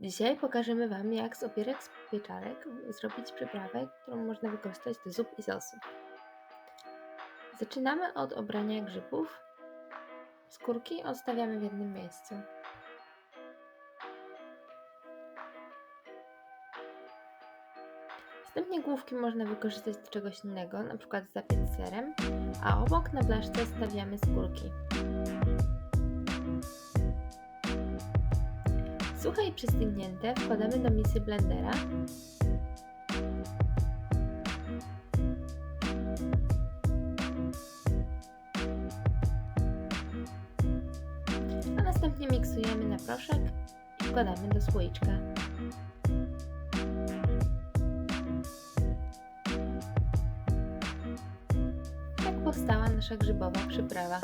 Dzisiaj pokażemy Wam, jak z opierek z pieczarek zrobić przyprawę, którą można wykorzystać do zup i sosów. Zaczynamy od obrania grzybów. Skórki odstawiamy w jednym miejscu. Następnie główki można wykorzystać do czegoś innego, np. zapiec serem, a obok na blaszce stawiamy skórki. Suche i przystygnięte wkładamy do misy blendera. A następnie miksujemy na proszek i wkładamy do słoiczka. Tak powstała nasza grzybowa przyprawa.